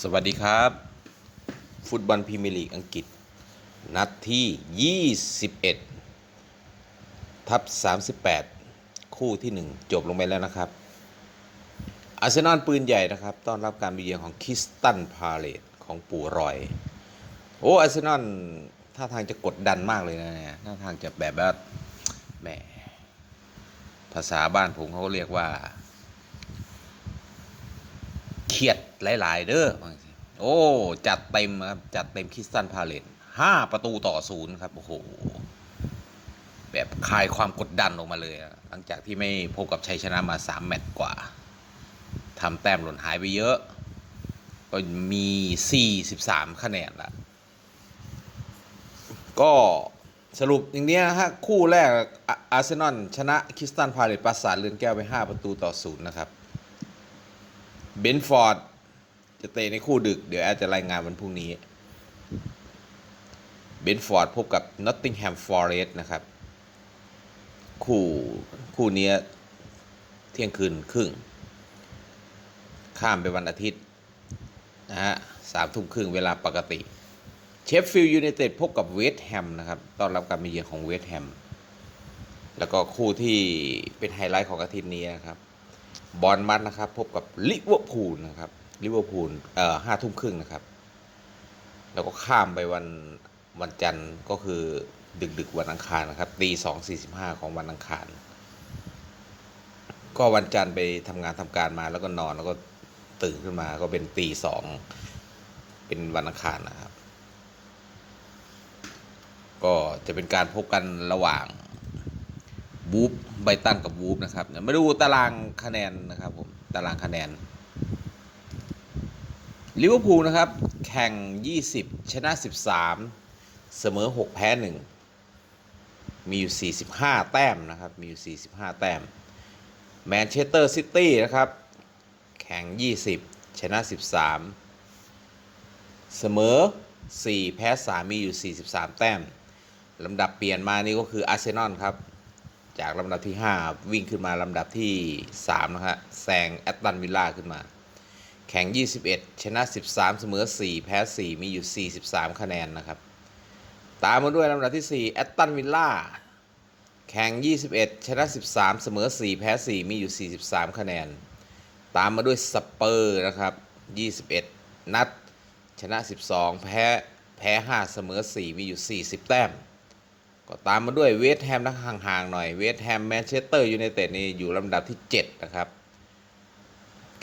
สวัสดีครับ ฟุตบอลพรีเมียร์ลีกอังกฤษ นัดที่ 21 ทับ 38 คู่ที่ 1 จบลงไปแล้วนะครับ อาร์เซนอลปืนใหญ่นะครับ ต้อนรับการมาเยือนของคิสตันพาเลตของปู่รอย โอ้ อาร์เซนอลท่าทางจะกดดันมากเลยนะเนี่ยท่าทางจะแบบว่าแหมภาษาบ้านผมเขาเรียกว่า เครียดหลาย ๆ เด้อว่างโอ้ จัดเต็มครับ จัดเต็มคริสตันพาเลตห้าประตูต่อศูนย์ครับ โอ้โห แบบคลายความกดดันออกมาเลย หลังจากที่ไม่พบกับชัยชนะมาสามแมตช์กว่าทำแต้มหล่นหายไปเยอะ ก็มี 43 คะแนนละก็สรุปอย่างนี้นะฮะ คู่แรกอาร์เซนอลชนะคริสตันพาเลตปราสาทเรือนแก้วไป 5 ประตูต่อศูนย์นะครับ เบนฟอร์ด จะเตะในคู่ดึก เดี๋ยวแอดจะรายงานวันพรุ่งนี้ เบนฟอร์ดพบกับนอตติงแฮมฟอร์เรสต์นะครับ คู่คู่นี้เที่ยงคืนครึ่ง ข้ามไปวันอาทิตย์นะฮะสามทุ่มครึ่งเวลาปกติ เชฟฟิลด์ยูไนเต็ดพบกับเวสต์แฮมนะครับ ต้อนรับการมาเยือนของเวสต์แฮม แล้วก็คู่ที่เป็นไฮไลท์ของอาทิตย์นี้นะครับ บอลมัดนะครับ พบกับลิเวอร์พูลนะครับลิเวอร์พูลเอ่อห้าทุ่มครึ่งนะครับ แล้วก็ข้ามไปวันวันจันทร์ก็คือดึกดึกวันอังคารนะครับตีสองสี่สิบห้าของวันอังคาร ก็วันจันทร์ไปทำงานทำการมาแล้วก็นอนแล้วก็ตื่นขึ้นมาก็เป็นตีสองเป็นวันอังคารนะครับ ก็จะเป็นการพบกันระหว่าง บูฟไบตันกับบูฟนะครับเดี๋ยวมาดูตารางคะแนนนะครับผมตารางคะแนนลิเวอร์พูลนะครับ แข่ง 20 ชนะ 13 เสมอ 6 แพ้ 1 มีอยู่ 45 แต้มนะครับ มีอยู่ 45 แต้มแมนเชสเตอร์ซิตี้นะครับ แข่ง 20 ชนะ 13 เสมอ 4 แพ้ 3 มีอยู่ 43 แต้มลำดับเปลี่ยนมานี่ก็คืออาร์เซนอลครับ จากลำดับที่ 5 วิ่งขึ้นมาลำดับที่ 3 นะฮะแซงแอตตันวิลล่าขึ้นมา แข่ง 21 ชนะ 13 เสมอ 4 แพ้ 4 มีอยู่ 43 คะแนนนะครับ ตามมาด้วยลำดับที่ 4 แอตตันวิลล่า แข่ง 21 ชนะ 13 เสมอ 4 แพ้ 4 มีอยู่ 43 คะแนน ตามมาด้วยสเปอร์นะครับ 21 นัด ชนะ 12 แพ้ แพ้ 5 เสมอ 4 มีอยู่ 40 แต้ม ก็ตามมาด้วยเวสต์แฮมนะห่างๆหน่อยเวสต์แฮมแมนเชสเตอร์ยูไนเต็ดนี่อยู่ลำดับที่ 7 นะครับ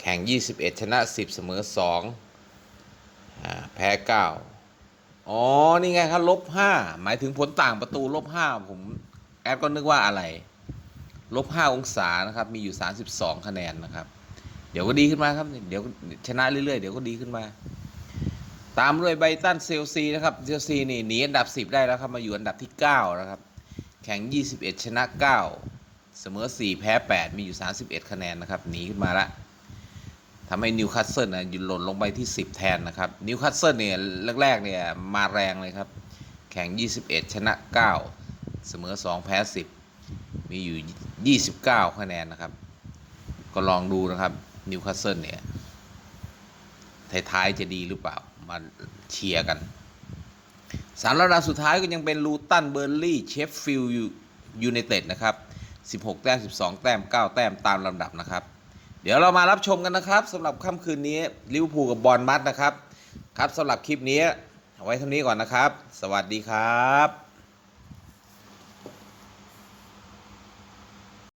แข่ง 21 ชนะ 10 เสมอ2อ่าแพ้ 9 อ๋อ นี่ไงครับลบ 5 หมายถึงผลต่างประตูลบ 5 ผมแอดก็นึกว่าอะไรลบ 5 องศานะครับ มีอยู่ 32 คะแนนนะครับ เดี๋ยวก็ดีขึ้นมาครับ เดี๋ยวชนะเรื่อยๆ เดี๋ยวก็ดีขึ้นมา ตามด้วยไบตันเซลซีนะครับเซลซีนี่หนีอันดับ 10 ได้แล้วครับมาอยู่อันดับที่ 9 นะครับ แข่ง 21 ชนะ 9 เสมอ 4 แพ้ 8 มีอยู่ 31 คะแนนนะครับหนีขึ้นมาละทำให้นิวคาสเซิลนะหยุดหล่นลงไปที่ 10 แทนนะครับนิวคาสเซิลเนี่ยแรกๆเนี่ยมาแรงเลยครับ แข่ง 21 ชนะ 9 เสมอ 2 แพ้ 10 มีอยู่ 29 คะแนนนะครับ ก็ลองดูนะครับนิวคาสเซิลเนี่ยท้ายๆจะดีหรือเปล่า มาเชียร์กันสามระดับสุดท้ายก็ยังเป็นลูตันเบอร์ลี่เชฟฟิลด์ยูไนเต็ดนะครับ 16 แต้ม 12 แต้ม 9 แต้มตามลำดับนะครับ เดี๋ยวเรามารับชมกันนะครับสำหรับค่ำคืนนี้ลิเวอร์พูลกับบอลมัดนะครับ ครับสำหรับคลิปนี้เอาไว้เท่านี้ก่อนนะครับ สวัสดีครับ